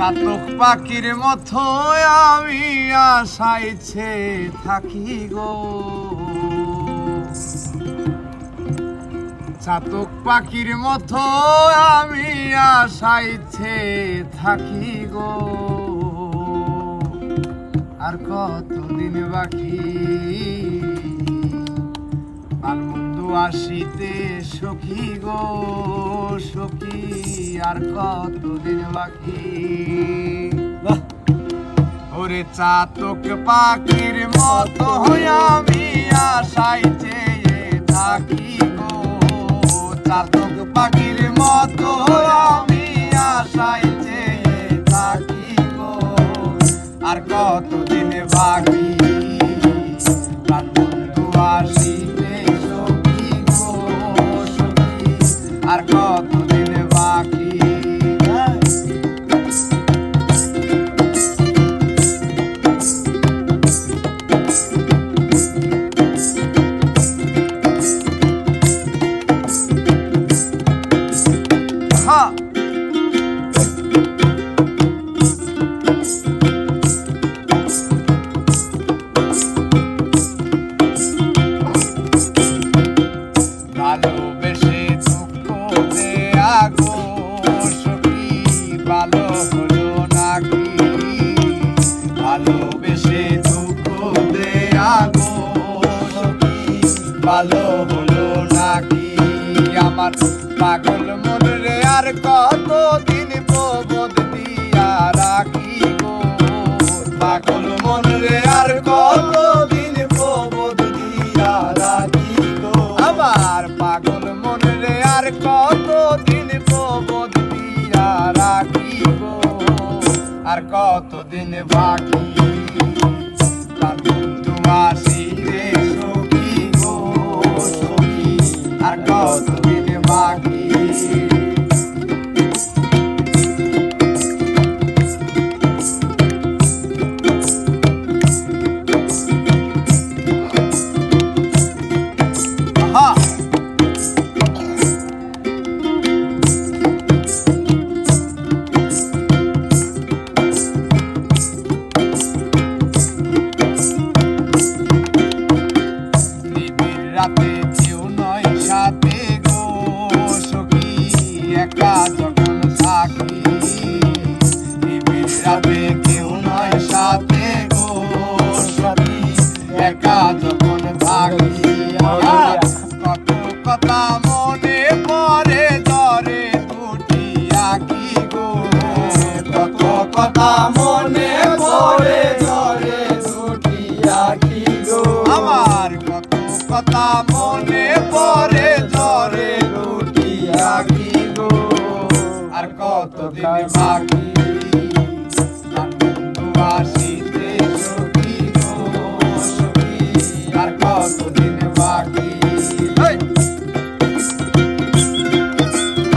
চাতক পাখির মতো আমি আশাইছে থাকি গো। চাতক পাখির মতো আমি আশাইছে থাকি গো। আর কতদিন বাকি? আনন্দ আসিতে সখী গো সখী আর কতদিন বাকি? ওরে চাতক পাখির মতো হয়ে আমি আশাইতে থাকি গো। চাতক পাখির মতো আমি আশাইতে থাকি গো। আর কতদিন বাকি? আর কতদিন বাকি? হ্যাঁ। ভালোবেসে আমার পাগল মন রে আর কত দিন প্রবোধ দিয়া রাখি গো পাগল মন রে আর কত দিন প্রবোধ দিয়া রাখি গো আমার পাগল মন রে আর কত দিন প্রবোধ দিয়া রাখি গো আর কত দিন বাকি তার একা যখন থাকি কত কথা মনে পড়ে ধরে দুটি আঁকি গো? মনে পড়ে ধরে দুটি আঁকি গো? আমার কত মনে পড়ে ধরে দুটি আঁকি আর কত দিন বাকি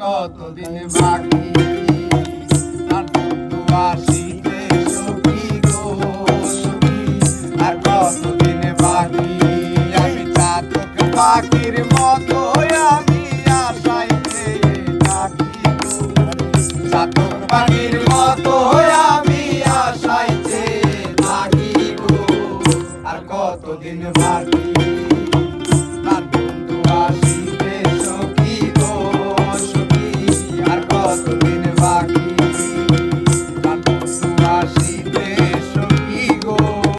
কতদিন বাকি? তার বন্ধু আসিতে